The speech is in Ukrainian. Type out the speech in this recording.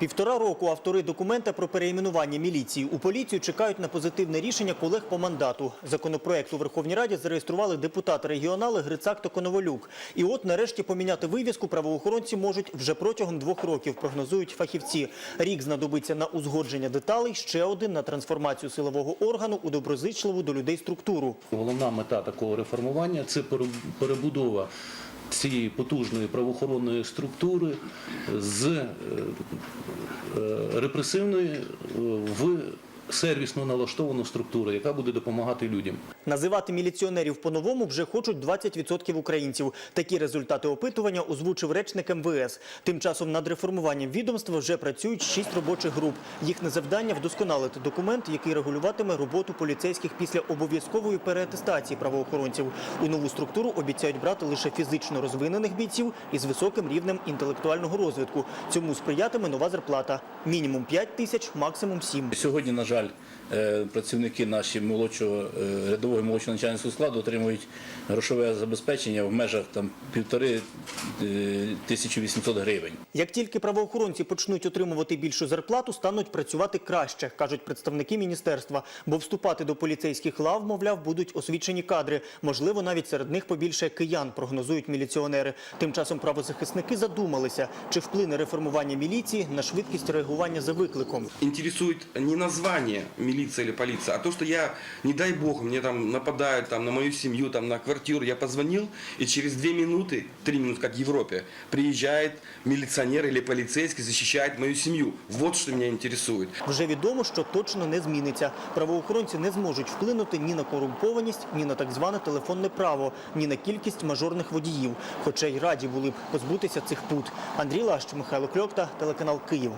Півтора року автори документа про переіменування міліції у поліцію чекають на позитивне рішення колег по мандату. Законопроект у Верховній Раді зареєстрували депутати-регіонали Грицак та Коноволюк. І от нарешті поміняти вивіску правоохоронці можуть вже протягом двох років, прогнозують фахівці. Рік знадобиться на узгодження деталей, ще один на трансформацію силового органу у доброзичливу до людей структуру. Головна мета такого реформування це перебудова цієї потужної правоохоронної структури з е, е, репресивної е, в сервісно налаштовану структуру, яка буде допомагати людям. Називати міліціонерів по-новому вже хочуть 20% українців. Такі результати опитування озвучив речник МВС. Тим часом над реформуванням відомства вже працюють шість робочих груп. Їхнє завдання – вдосконалити документ, який регулюватиме роботу поліцейських після обов'язкової переатестації правоохоронців. У нову структуру обіцяють брати лише фізично розвинених бійців із високим рівнем інтелектуального розвитку. Цьому сприятиме нова зарплата – мінімум 5 тисяч, максимум 7. Сьогодні, на жаль, е, працівники наші молодшого е, рядового і молодшого начальницького складу отримують грошове забезпечення в межах там півтори е, тисячі вісімсот гривень. Як тільки правоохоронці почнуть отримувати більшу зарплату, стануть працювати краще, кажуть представники міністерства. Бо вступати до поліцейських лав, мовляв, будуть освічені кадри. Можливо, навіть серед них побільше киян, прогнозують міліціонери. Тим часом правозахисники задумалися, чи вплине реформування міліції на швидкість реагування за викликом. интересует не название милиция или полиция, а то, что я, не дай бог, мне там нападают там, на мою семью, там, на квартиру, я позвонил, и через две минуты, три минуты, как в Европе, приезжает милиционер или полицейский, защищает мою семью. Вот что меня интересует. Вже відомо, що точно не зміниться. Правоохоронці не зможуть вплинути ні на корумпованість, ні на так зване телефонне право, ні на кількість мажорних водіїв. Хоча й раді були б позбутися цих пут. Андрій Лащ, Михайло Кльопта, телеканал Київ.